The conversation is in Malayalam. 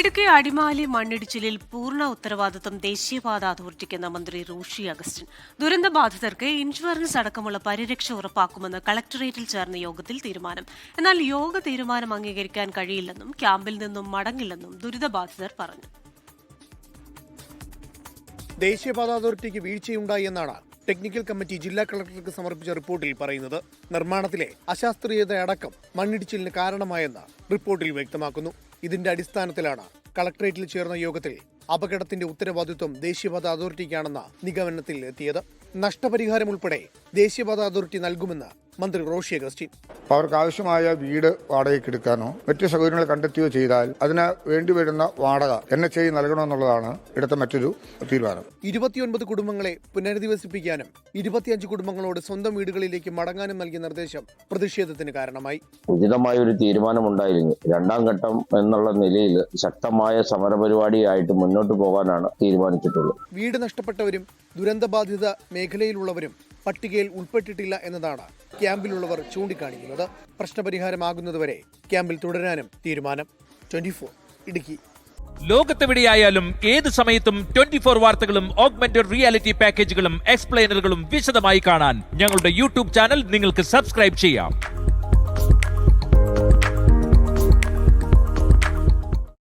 ഇടുക്കി അടിമാലി മണ്ണിടിച്ചിലിൽ പൂർണ ഉത്തരവാദിത്വം ദേശീയപാത അതോറിറ്റിക്കെന്ന മന്ത്രി റോഷി അഗസ്റ്റിൻ. ദുരന്തബാധിതർക്ക് ഇൻഷുറൻസ് അടക്കമുള്ള പരിരക്ഷ ഉറപ്പാക്കുമെന്ന് കളക്ടറേറ്റിൽ ചേർന്ന യോഗത്തിൽ തീരുമാനം. എന്നാൽ യോഗ തീരുമാനം അംഗീകരിക്കാൻ കഴിയില്ലെന്നും ക്യാമ്പിൽ നിന്നും മടങ്ങില്ലെന്നും ദുരിതബാധിതർ പറഞ്ഞു. ദേശീയപാത അതോറിറ്റിക്ക് വീഴ്ചയുണ്ടായി എന്നാണ് ടെക്നിക്കൽ കമ്മിറ്റി ജില്ലാ കളക്ടർക്ക് സമർപ്പിച്ച റിപ്പോർട്ടിൽ പറയുന്നത് നിർമ്മാണത്തിലെ അശാസ്ത്രീയത അടക്കം മണ്ണിടിച്ചിലിന് കാരണമായെന്ന് റിപ്പോർട്ടിൽ വ്യക്തമാക്കുന്നു. ഇതിന്റെ അടിസ്ഥാനത്തിലാണ് കളക്ടറേറ്റിൽ ചേർന്ന യോഗത്തിൽ അപകടത്തിന്റെ ഉത്തരവാദിത്വം ദേശീയപാത അതോറിറ്റിക്കാണെന്ന നിഗമനത്തിൽ എത്തിയത്. നഷ്ടപരിഹാരം ഉൾപ്പെടെ ദേശീയപാത അതോറിറ്റി നൽകുമെന്ന് മന്ത്രി റോഷി അഗസ്റ്റിൻ അവർക്ക് ആവശ്യമായ വീട് വാടകയ്ക്ക് എടുക്കാനോ മറ്റു സൗകര്യങ്ങൾ കണ്ടെത്തുകയോ ചെയ്താൽ അതിന് വേണ്ടിവരുന്ന വാടക എൻ എച്ച് ഐ നൽകണമെന്നുള്ളതാണ് ഇടത്തെ മറ്റൊരു തീരുമാനം. ഇരുപത്തിയൊൻപത് കുടുംബങ്ങളെ പുനരധിവസിപ്പിക്കാനും ഇരുപത്തിയഞ്ച് കുടുംബങ്ങളോട് സ്വന്തം വീടുകളിലേക്ക് മടങ്ങാനും നൽകിയ നിർദ്ദേശം പ്രതിഷേധത്തിന് കാരണമായി. ഉചിതമായ ഒരു തീരുമാനം തീരുമാനമുണ്ടായിരുന്നു. രണ്ടാം ഘട്ടം എന്നുള്ള നിലയിൽ ശക്തമായ സമരപരിപാടിയായിട്ട് മുന്നോട്ട് പോകാനാണ് തീരുമാനിച്ചിട്ടുള്ളത്. വീട് നഷ്ടപ്പെട്ടവരും ദുരന്തബാധിത മേഖലയിലുള്ളവരും പട്ടികയിൽ ഉൾപ്പെട്ടിട്ടില്ല എന്നതാണ് ക്യാമ്പിലുള്ളവർ ചൂണ്ടിക്കാണിക്കുന്നത്. പ്രശ്നപരിഹാരമാകുന്നതുവരെ ക്യാമ്പിൽ തുടരാനും തീരുമാനം. ട്വന്റി ഇടുക്കി. ലോകത്തെവിടെയായാലും ഏത് സമയത്തും ട്വന്റി ഫോർ വാർത്തകളും ഓഗ്മെന്റഡ് റിയാലിറ്റി പാക്കേജുകളും എക്സ്പ്ലെയിനറുകളും വിശദമായി കാണാൻ ഞങ്ങളുടെ യൂട്യൂബ് ചാനൽ നിങ്ങൾക്ക് സബ്സ്ക്രൈബ് ചെയ്യാം.